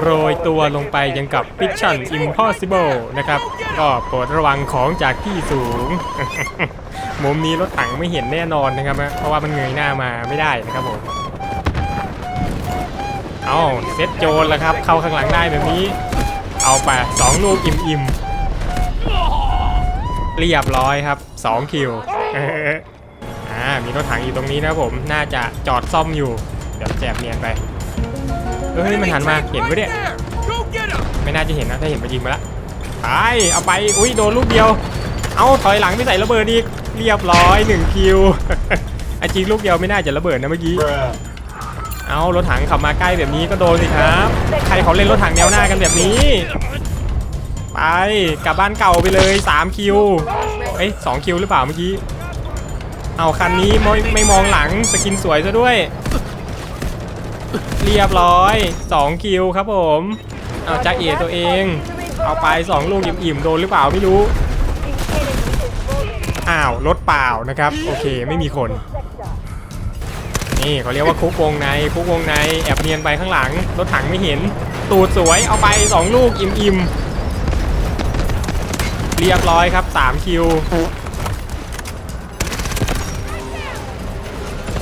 โรยตัวลงไปยังกับ Mission Impossible นะครับ ก็โปรดระวังของจากที่สูง มุมนี้รถถังไม่เห็นแน่นอนนะครับ เพราะว่ามันเงยหน้ามาไม่ได้นะครับผมเอาเซตโจนแล้วครับ เข้าข้างหลังได้แบบนี้ เอาไปสองลูกอิ่มๆเรียบร้อยครับ2คิวอ่ามีรถถังอยู่ตรงนี้นะครับผม น่าจะจอดซ่อมอยู่ เดี๋ยวแจบเนียนไป เฮ้ยมันหันมาเห็นปะเนี่ยไม่น่าจะเห็นนะถ้าเห็นไปยิงมาละไปเอาไปอุ้ยโดนลูกเดียว เอาถอยหลังไปใส่ระเบิดอีกเรียบร้อย1คิวอจริงลูกเดียวไม่น่าจะระเบิดนะเมื่อกี้เอารถถังขับมาใกล้แบบนี้ก็โดนสิครับใครเขาเล่นรถถังแนวหน้ากันแบบนี้ไปกลับบ้านเก่าไปเลย3คิวเอ้ยสองคิวหรือเปล่าเมื่อกี้เอาคันนี้ไม่ไม่มองหลังสกินสวยซะด้วย เรียบร้อย 2 คิวครับผมเอาจ้าเอตัวเอง เอาไป 2 ลูกอิ่มๆโดนหรือเปล่าไม่รู้ อ้าวรถเปล่านะครับ โอเคไม่มีคน นี่เขาเรียกว่าคุกวงในคุกวงในแอบเนียนไปข้างหลัง รถถังไม่เห็น ตูดสวยเอาไป 2 ลูกอิ่มๆเรียบร้อยครับ 3 คิว